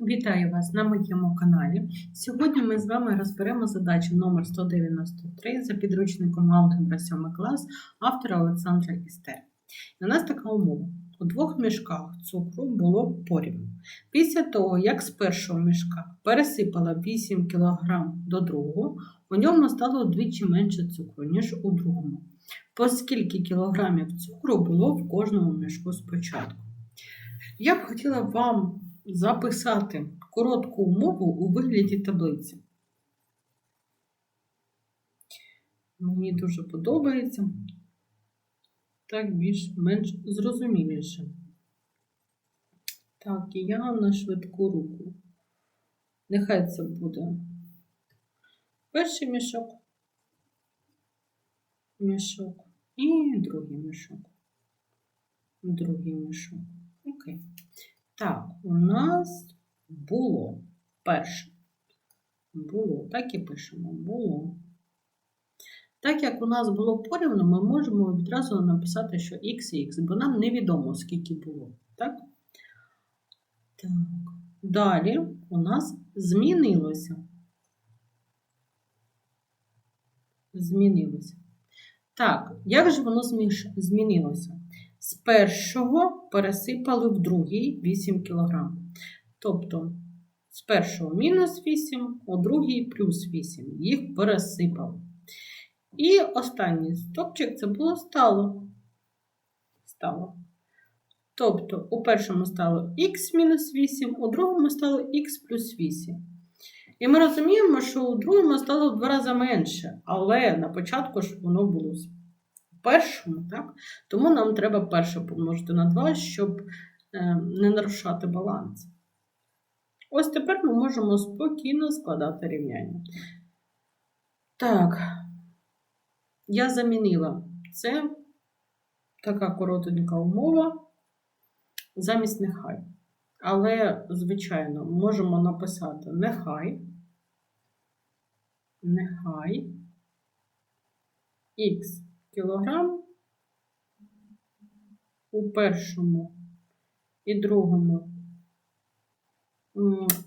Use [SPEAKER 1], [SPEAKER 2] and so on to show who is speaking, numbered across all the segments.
[SPEAKER 1] Вітаю вас на моєму каналі. Сьогодні ми з вами розберемо задачу номер 193 за підручником алгебра 7 клас автора Олександра Істер. І у нас така умова. У двох мішках цукру було порівну. Після того, як з першого мішка пересипала 8 кг до другого, у ньому стало вдвічі менше цукру, ніж у другому. По скільки кілограмів цукру було в кожному мішку спочатку? Я б хотіла вам записати коротку умову у вигляді таблиці. Мені дуже подобається. Так більш-менш зрозуміліше. Так, і я на швидку руку. Нехай це буде перший мішок, мішок і другий мішок. Другий мішок. Окей. Так, у нас було перше. Було, так і пишемо. Було. Так як у нас було порівну, ми можемо відразу написати, що x і x, бо нам невідомо, скільки було. Так? Так. Далі у нас змінилося. Змінилося. Так, як же воно змінилося? З першого пересипали в другий 8 кг. Тобто з першого мінус 8, у другий плюс 8. Їх пересипали. І останній стопчик це було стало. Стало. Тобто у першому стало х мінус 8, у другому стало х плюс 8. І ми розуміємо, що у другому стало в два рази менше, але на початку ж воно було першому, так? Тому нам треба перше помножити на 2, щоб е, не нарушати баланс. Ось тепер ми можемо спокійно складати рівняння. Так, я замінила це така коротенька умова замість нехай. Але, звичайно, можемо написати нехай, нехай х кілограм у першому і другому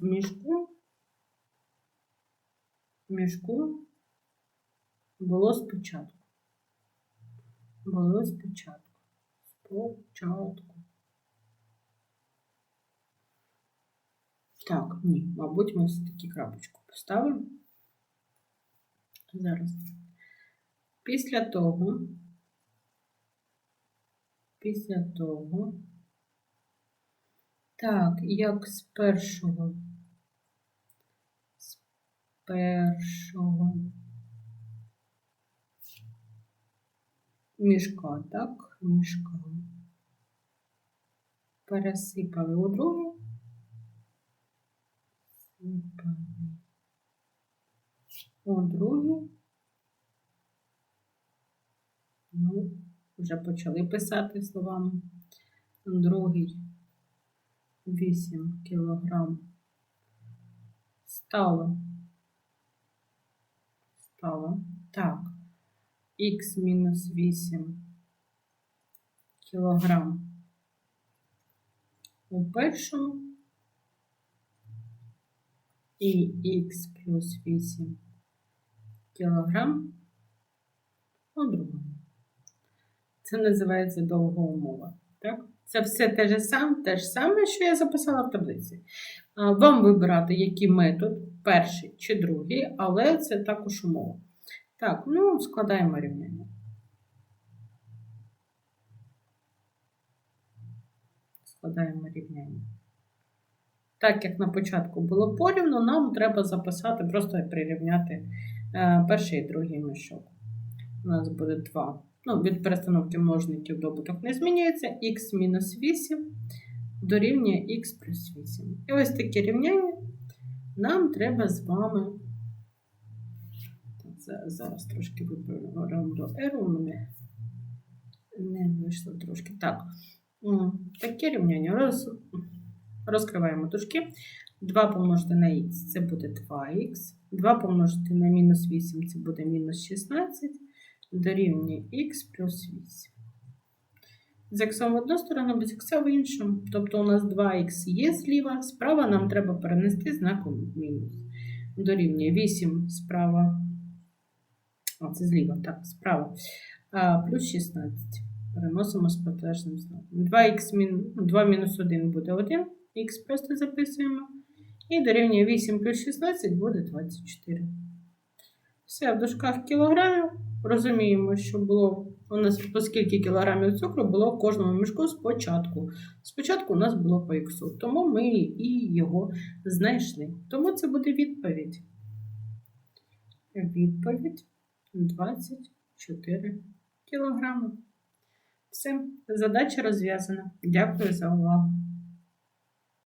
[SPEAKER 1] мішку, мішку було спочатку. Було спочатку. Спочатку. Так, ні, мабуть, ми все-таки крапочку поставимо. Зараз. Після того, після того, так, як з першого, з першого мішка, так, мішка. Пересипали у другий. Сипали. У другий. Ну, вже почали писати словами. Другий 8 кілограм. Стало. Стало. Так. Х мінус 8 кілограм у першому і х плюс 8 кілограм у другому. Це називається довга умова. Так? Це все те ж саме, те ж саме, що я записала в таблиці. Вам вибирати, який метод, перший чи другий, але це також умова. Так, ну, складаємо рівняння. Складаємо рівняння. Так як на початку було порівну, нам треба записати, просто прирівняти е, перший і другий мішок. У нас буде 2. Ну, від перестановки множників добуток не змінюється. х мінус 8 дорівнює х плюс 8. І ось таке рівняння нам треба з вами. Зараз трошки виберемо до R, у мене не вийшло трошки. Так, таке рівняння. Роз... Розкриваємо дужки. 2 помножити на х це буде 2х. 2 помножити на мінус 8 це буде мінус 16. Дорівнює х плюс 8. З х в одну сторону, без х в іншу. Тобто у нас 2х є зліва, справа нам треба перенести знаком мінус. Дорівнює 8 справа. А, це зліва, так, справа. А, плюс 16. Переносимо з протилежним знаком. 2х мін... 2 мінус 1 буде 1. Х просто записуємо. І дорівнює 8 плюс 16 буде 24. Все, в дужках кілограмів. Розуміємо, що було у нас по скільки кілограмів цукру було в кожному мішку спочатку. Спочатку у нас було по іксу, тому ми і його знайшли. Тому це буде відповідь. Відповідь 24 кілограми. Все, задача розв'язана. Дякую за увагу.